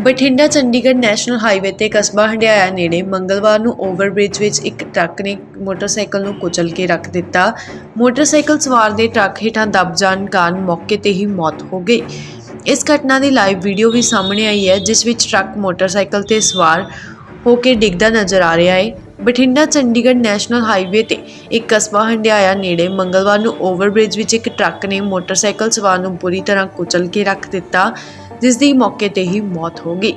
Bathinda Chandigarh national highway ਤੇ ਕਸਬਾ ਹੰਡਿਆਇਆ ਨੇੜੇ ਮੰਗਲਵਾਰ ਨੂੰ ਓਵਰਬ੍ਰਿਜ ਵਿੱਚ ਇੱਕ ਟਰੱਕ ਨੇ ਮੋਟਰਸਾਈਕਲ ਨੂੰ ਕੁਚਲ ਕੇ ਰੱਖ ਦਿੱਤਾ। ਮੋਟਰਸਾਈਕਲ ਸਵਾਰ ਦੇ ਟਰੱਕ ਹੇਠਾਂ ਦਬ ਜਾਣ ਕਾਰਨ ਮੌਕੇ ਤੇ ਹੀ ਮੌਤ ਹੋ ਗਈ। ਇਸ ਘਟਨਾ ਦੀ ਲਾਈਵ ਵੀਡੀਓ ਵੀ ਸਾਹਮਣੇ ਆਈ ਹੈ, ਜਿਸ ਵਿੱਚ ਟਰੱਕ ਮੋਟਰਸਾਈਕਲ ਤੇ ਸਵਾਰ ਹੋ ਕੇ ਡਿੱਗਦਾ ਨਜ਼ਰ ਆ ਰਿਹਾ ਹੈ। ਬਠਿੰਡਾ ਚੰਡੀਗੜ੍ਹ ਨੈਸ਼ਨਲ ਹਾਈਵੇ ਤੇ ਇੱਕ ਕਸਬਾ ਹੰਡਿਆਇਆ ਨੇੜੇ ਮੰਗਲਵਾਰ ਨੂੰ ਓਵਰਬ੍ਰਿਜ ਵਿੱਚ ਇੱਕ ਟਰੱਕ ਨੇ ਮੋਟਰਸਾਈਕਲ ਸਵਾਰ ਨੂੰ ਬੁਰੀ ਤਰ੍ਹਾਂ ਕੁਚਲ ਕੇ ਰੱਖ ਦਿੱਤਾ, ਜਿਸ ਦੀ ਮੌਕੇ ਤੇ ਹੀ ਮੌਤ ਹੋ ਗਈ।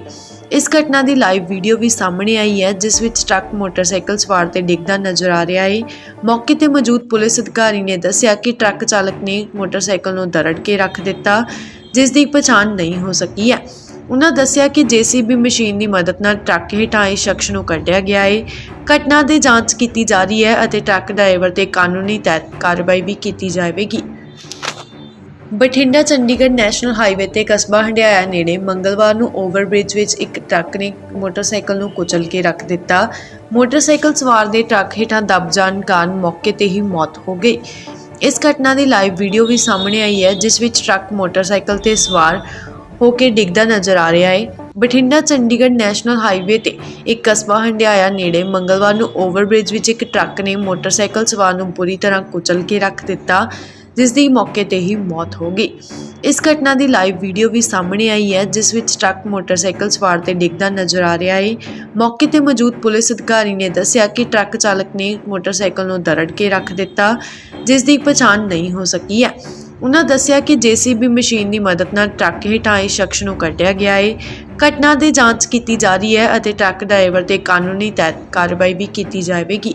ਇਸ ਘਟਨਾ ਦੀ ਲਾਈਵ ਵੀਡੀਓ ਵੀ ਸਾਹਮਣੇ ਆਈ ਹੈ, ਜਿਸ ਵਿੱਚ ਟਰੱਕ ਮੋਟਰਸਾਈਕਲ ਸਵਾਰ ਤੇ ਡਿੱਗਦਾ ਨਜ਼ਰ ਆ ਰਿਹਾ ਹੈ। ਮੌਕੇ ਤੇ ਮੌਜੂਦ ਪੁਲਿਸ ਅਧਿਕਾਰੀ ਨੇ ਦੱਸਿਆ ਕਿ ਟਰੱਕ ਚਾਲਕ ਨੇ ਮੋਟਰਸਾਈਕਲ ਨੂੰ ਦਰੜ ਕੇ ਰੱਖ ਦਿੱਤਾ, ਜਿਸ ਦੀ ਪਛਾਣ ਨਹੀਂ ਹੋ ਸਕੀ ਹੈ। ਉਹਨਾਂ ਦੱਸਿਆ ਕਿ ਜੀਸੀਬੀ ਮਸ਼ੀਨ ਦੀ ਮਦਦ ਨਾਲ ਟਰੱਕ ਹੇਠਾਂ ਇਸ ਸ਼ਖਸ ਨੂੰ ਕੱਢਿਆ ਗਿਆ ਹੈ ਘਟਨਾ ਦੀ ਜਾਂਚ ਕੀਤੀ ਜਾ ਰਹੀ ਹੈ ਅਤੇ ਟਰੱਕ ਡਰਾਈਵਰ ਤੇ ਕਾਨੂੰਨੀ ਤਹਿਤ ਕਾਰਵਾਈ ਵੀ ਕੀਤੀ ਜਾਵੇਗੀ। ਬਠਿੰਡਾ ਚੰਡੀਗੜ੍ਹ ਨੈਸ਼ਨਲ ਹਾਈਵੇ ਤੇ ਕਸਬਾ ਹੰਡਿਆਇਆ ਨੇੜੇ ਮੰਗਲਵਾਰ ਨੂੰ ਓਵਰਬ੍ਰਿਜ ਵਿੱਚ ਇੱਕ ਟਰੱਕ ਨੇ ਮੋਟਰਸਾਈਕਲ ਨੂੰ ਕੁਚਲ ਕੇ ਰੱਖ ਦਿੱਤਾ। ਮੋਟਰਸਾਈਕਲ ਸਵਾਰ ਦੇ ਟਰੱਕ ਹੇਠਾਂ ਦਬ ਜਾਣ ਕਾਰਨ ਮੌਕੇ ਤੇ ਹੀ ਮੌਤ ਹੋ ਗਈ। ਇਸ ਘਟਨਾ ਦੀ ਲਾਈਵ ਵੀਡੀਓ ਵੀ ਸਾਹਮਣੇ ਆਈ ਹੈ, ਜਿਸ ਵਿੱਚ ਟਰੱਕ, ਮੋਟਰਸਾਈਕਲ ਤੇ ਸਵਾਰ ਹੋ ਕੇ ਡਿੱਗਦਾ ਨਜ਼ਰ ਆ ਰਿਹਾ ਹੈ ਬਠਿੰਡਾ ਚੰਡੀਗੜ੍ਹ ਨੈਸ਼ਨਲ ਹਾਈਵੇ ਤੇ ਇੱਕ ਕਸਬਾ ਹੰਡਿਆਇਆ ਨੇੜੇ ਮੰਗਲਵਾਰ ਨੂੰ ਓਵਰਬ੍ਰਿਜ ਵਿੱਚ ਇੱਕ ਟਰੱਕ ਨੇ ਮੋਟਰਸਾਈਕਲ ਸਵਾਰ ਨੂੰ ਬੁਰੀ ਤਰ੍ਹਾਂ ਕੁਚਲ ਕੇ ਰੱਖ ਦਿੱਤਾ, ਜਿਸ ਦੀ ਮੌਕੇ ਤੇ ਹੀ ਮੌਤ ਹੋ ਗਈ। ਇਸ ਘਟਨਾ ਦੀ ਲਾਈਵ ਵੀਡੀਓ ਵੀ ਸਾਹਮਣੇ ਆਈ ਹੈ, ਜਿਸ ਵਿੱਚ ਟਰੱਕ ਮੋਟਰਸਾਈਕਲ ਸਵਾਰ ਤੇ ਡਿੱਗਦਾ ਨਜ਼ਰ ਆ ਰਿਹਾ ਹੈ ਮੌਕੇ ਤੇ ਮੌਜੂਦ ਪੁਲਿਸ ਅਧਿਕਾਰੀ ਨੇ ਦੱਸਿਆ ਕਿ ਟਰੱਕ ਚਾਲਕ ਨੇ ਮੋਟਰਸਾਈਕਲ ਨੂੰ ਦਰੜ ਕੇ ਰੱਖ ਦਿੱਤਾ, ਜਿਸ ਦੀ ਪਛਾਣ ਨਹੀਂ ਹੋ ਸਕੀ ਹੈ। ਉਹਨਾਂ ਦੱਸਿਆ ਕਿ ਜੀਸੀਬੀ ਮਸ਼ੀਨ ਦੀ ਮਦਦ ਨਾਲ ਟਰੱਕ ਹੇਠਾਂ ਇਸ ਸ਼ਖਸ ਨੂੰ ਕੱਢਿਆ ਗਿਆ ਹੈ ਘਟਨਾ ਦੀ ਜਾਂਚ ਕੀਤੀ ਜਾ ਰਹੀ ਹੈ ਅਤੇ ਟਰੱਕ ਡਰਾਈਵਰ ਤੇ ਕਾਨੂੰਨੀ ਤਹਿਤ ਕਾਰਵਾਈ ਵੀ ਕੀਤੀ ਜਾਵੇਗੀ।